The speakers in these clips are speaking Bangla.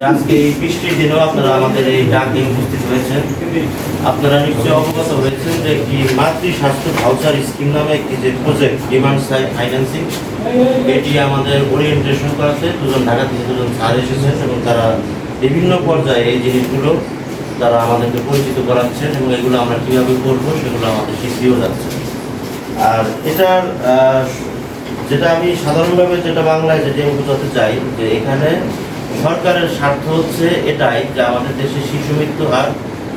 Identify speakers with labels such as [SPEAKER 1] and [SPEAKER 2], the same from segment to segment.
[SPEAKER 1] আজকে এই বৃষ্টির দিনেও আপনারা আমাদের এই ডাকে উপস্থিত হয়েছেন। আপনারা নিশ্চয়ই অবগত হয়েছেন যে একটি মাতৃ স্বাস্থ্য ভাউচার স্কিম নামে একটি যে প্রজেক্ট ডিমান্ড সাইড ফাইন্যান্সিং এটি আমাদের ওরিয়েন্টেশন করাতে দুজন ঢাকা থেকে দুজন স্যার এসেছেন এবং তারা বিভিন্ন পর্যায়ে এই জিনিসগুলো তারা আমাদেরকে পরিচিত করাচ্ছেন এবং এগুলো আমরা কীভাবে করব সেগুলো আমাদের শিখিয়েও যাচ্ছে আর এটার যেটা আমি সাধারণভাবে যেটা বাংলায় যেটা বোঝাতে চাই যে এখানে সরকারের স্বার্থ হচ্ছে এটাই যে আমাদের দেশে শিশু মৃত্যু হার,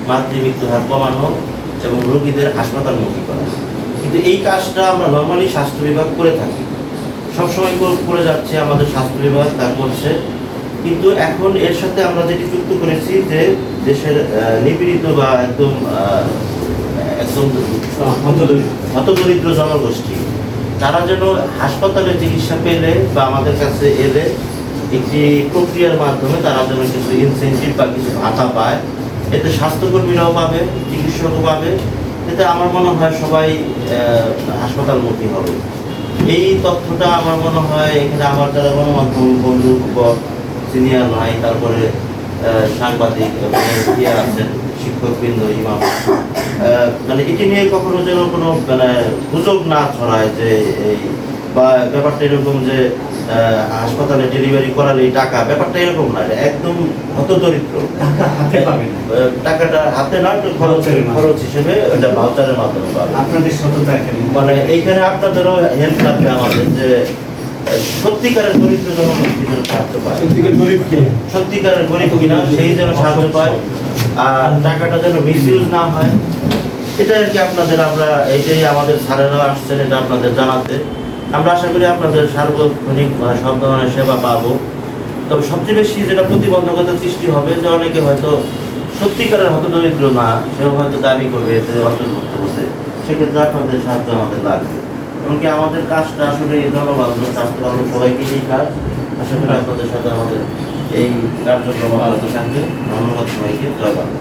[SPEAKER 1] মাতৃ মৃত্যু হার কমানো এবং রোগীদের হাসপাতালমুখী করা। কিন্তু এই কাজটা আমরা নর্মালি স্বাস্থ্য বিভাগ করে থাকি। সবসময় করে- যাচ্ছে আমাদের স্বাস্থ্য বিভাগ তা করছে কিন্তু এখন এর সাথে আমরা যেটি যুক্ত করেছি যে দেশের নিপীড়িত বা একদম একদম হতদরিদ্র জনগোষ্ঠী, তারা যেন হাসপাতালে চিকিৎসা পেলে বা আমাদের কাছে এলে একটি প্রক্রিয়ার মাধ্যমে তারা যেন কিছু ইনসেন্টিভ বা কিছু ভাতা পায়, এতে স্বাস্থ্যকর্মীরাও পাবে, চিকিৎসকও পাবে, এতে আমার মনে হয় সবাই হাসপাতালমুখী হবে। এই তথ্যটা আমার মনে হয় এখানে আমার যারা গণমাধ্যম বন্ধু সিনিয়র ভাই, তারপরে সাংবাদিক আছেন, শিক্ষকবৃন্দ, ইমাম মানে এটি নিয়ে কখনো যেন কোনো মানে গুজব না ছড়ায় যে এই বা ব্যাপারটা এরকম যে হাসপাতালে ডেলিভারি করালে টাকা ব্যাপারটা এরকম না একদম হতদরিদ্র। টাকাটা হাতে না খরচ খরচ হিসেবে ওটা ভাউচারের মাধ্যমে
[SPEAKER 2] আপনাদের সততা
[SPEAKER 1] মানে এইখানে আপনাদেরও হেল্প লাগবে আমাদের যে সত্যিকারের দরিদ্র জনগোষ্ঠী যেন সাহায্য পায়।
[SPEAKER 2] সত্যিকার
[SPEAKER 1] সত্যিকারের গরিব কিনা সেই যেন সাহায্য পায়। আর টাকাটা যেন মিসইউজ না হয়। এটা আর কি আপনাদের আমরা এইটাই আমাদের স্যারেরা আসছেন এটা আপনাদের জানাতে। আমরা আশা করি আপনাদের সার্বক্ষণিক সব ধরনের সেবা পাবো। তবে সবচেয়ে বেশি যেটা প্রতিবন্ধকতা সৃষ্টি হবে যে অনেকে হয়তো সত্যিকারের হয়তো দরিদ্র না, সেও হয়তো দাবি করবে এতে অন্তর্ভুক্ত হতে সেক্ষেত্রে আপনাদের সাহায্য আমাদের লাগবে। এমনকি আমাদের কাজটা আসলে এই জনবান্ধব স্বাস্থ্য বান্ধব সবাইকে এই কাজ। আশা করি আপনাদের সাথে আমাদের এই কার্যক্রম আমাদের সঙ্গে ধন্যবাদ সবাইকে। জয় বাংলা।